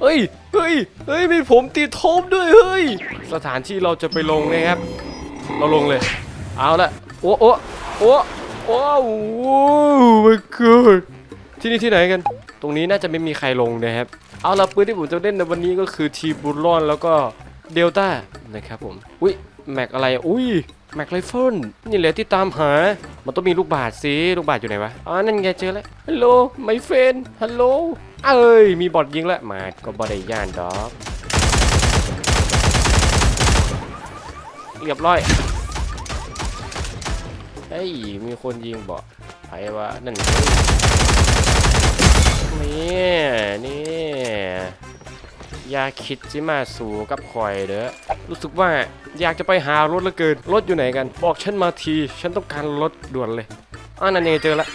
เฮ้ย เฮ้ย เฮ้ยมีผมติดโทมด้วย เฮ้ย สถานที่เราจะไปลงนะครับ เราลงเลย เอาละโอ้โอ้โอ้โอ้โอ้ my god ที่นี่ที่ไหนกัน ตรงนี้น่าจะไม่มีใครลงนะครับ เอาละปืนที่ผมจะเล่นในวันนี้ก็คือทีบูลอนแล้วก็เดลต้านะครับผม อุ้ยแม็กอะไร อุ้ย แม็กไรเฟิลนี่แหละที่ตามหา มันต้องมีลูกบาศก์สิลูกบาศก์อยู่ไหนวะอ๋อนั่นไงเจอแล้วฮัลโหลไม่เฟนฮัลโหลเอ้ยมีบอทยิงแล้วมาก็บอได้ย่านดอกเรียบร้อยเฮ้ยมีคนยิงบอกไผว่านั่นนี่นี่ ยาคิดจิมาสู่กับคอยเด้อรู้สึกว่าอยากจะไปหารถเหลือเกินรถอยู่ไหนกัน บอกฉันมาที ฉันต้องการรถด่วนเลยอ่านั่นเองเจอละ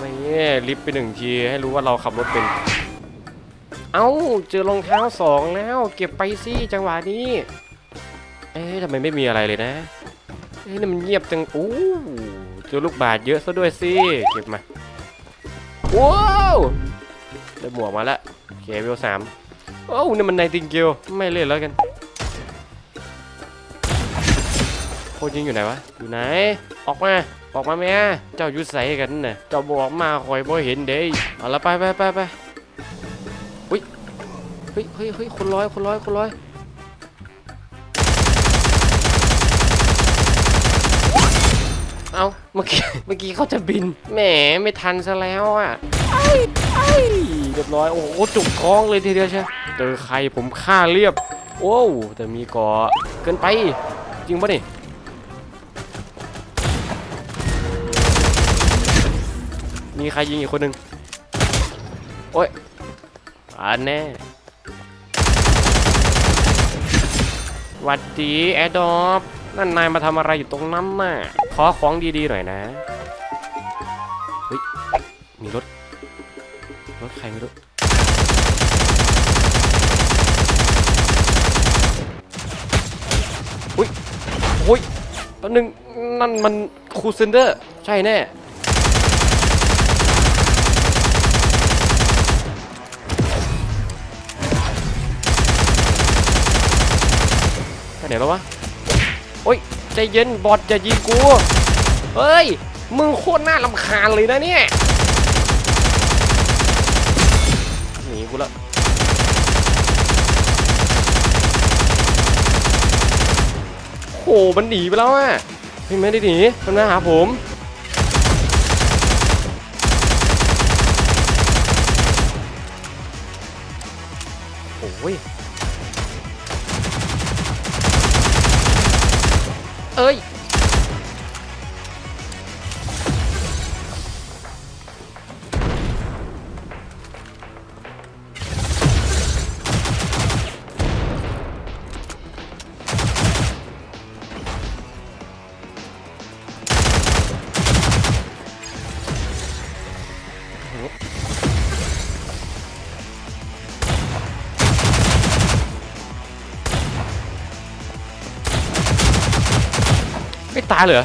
นี่ลิฟต์ไปหนึ่งทีให้รู้ว่าเราขับรถเป็น เอ้าเจอรองเท้าสองแล้ว เก็บไปสิจังหวะนี้ เอ๊ะทำไมไม่มีอะไรเลยนะเอ๊ะนี่มันเงียบจังอู้เจอลูกบาศก์เยอะซะด้วยสิเก็บมาว้าวได้หมวกมาแล้วเคเวลสาม โอ้นี่มันไนติงเกลไม่เล่นแล้วกันโคตรยิงอยู่ไหนวะ อยู่ไหน ออกมา ออกมาแม่ เจ้ายุใสกันน่ะ เจ้าบอกมาคอยบ่เห็นเด้เอาละไปไปไปไปอุ้ยเฮ้ยเฮ้ยเฮ้ยคนร้อยคนร้อยคนร้อยเอาเมื่อกี้ เมื่อกี้เขาจะบิน แหม ไม่ทันซะแล้วอะไอ้ไอ้ ยบร้อย โอ้โหจุกท้องเลยทีเดียวใช่เจอใครผมฆ่าเรียบ โอ้แต่มีก่อเกินไป จริงปะนี่มีใครยิงอีกคนหนึ่งโอ้ยอันแน่หวัดดีแอดดอปนั่นนายมาทำอะไรอยู่ตรงนั้นน่ะ ขอของดีๆหน่อยนะ เฮ้ย มีรถ รถใครไม่รู้อุ้ยโอ้ยแป๊บนึงนั่นมันครูเซนเดอร์ ใช่แน่ไปไหนแล้ววะโอ้ยใจเย็นบอดจะยิงกู เฮ้ย มึงโคตรน่าลำคาญเลยนะเนี่ย หนี กูแล้วโอ้โหมันหนีไปแล้วอะเฮ้ยไม่ได้หนีมันมาหาผมโอ้ยเอ้ย ไม่ตายเหรอ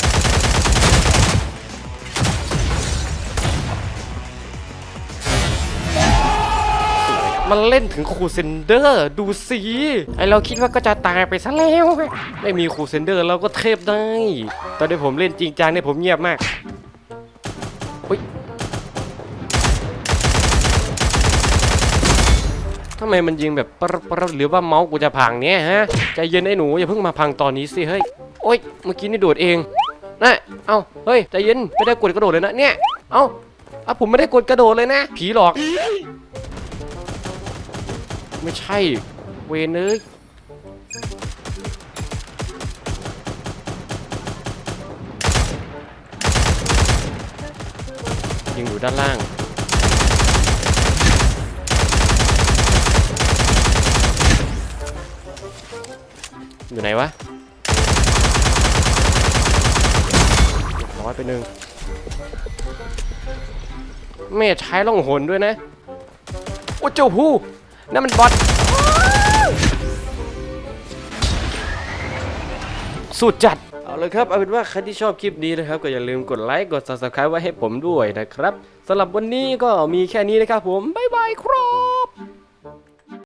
มันเล่นถึงครูเซนเดอร์ ดูสิไอเราคิดว่าก็จะตายไปซะแล้ว ไม่มีครูเซนเดอร์เราก็เทพได้ ตอนที่ผมเล่นจริงจังเนี่ยผมเงียบมากอุ๊ย ทำไมมันยิงแบบปรปรหรือว่าเมาส์กูจะพังเนี่ยฮะใจเย็นไอ้หนูอย่าเพิ่งมาพังตอนนี้สิเฮ้ยโอ๊ยเมื่อกี้นี่โดดเองนะเอ้าเฮ้ยใจเย็นไม่ได้กดกระโดดเลยนะเนี่ยเอ้าอะผมไม่ได้กดกระโดดเลยนะ ผีหลอก ไม่ใช่ เวนเอ้ยยังอยู่ด้านล่าง อยู่ไหนวะร้อยไปหนึ่งแม่ใช้ล่องหนด้วยนะ โอ้เจ้าผู้นั่นมันบอทสุดจัด เอาเลยครับ เอาเป็นว่าใครที่ชอบคลิปนี้นะครับ ก็อย่าลืมกดไลค์ กด subscribe ไว้ให้ผมด้วยนะครับสำหรับวันนี้ก็มีแค่นี้นะครับผม บ๊ายบายครับ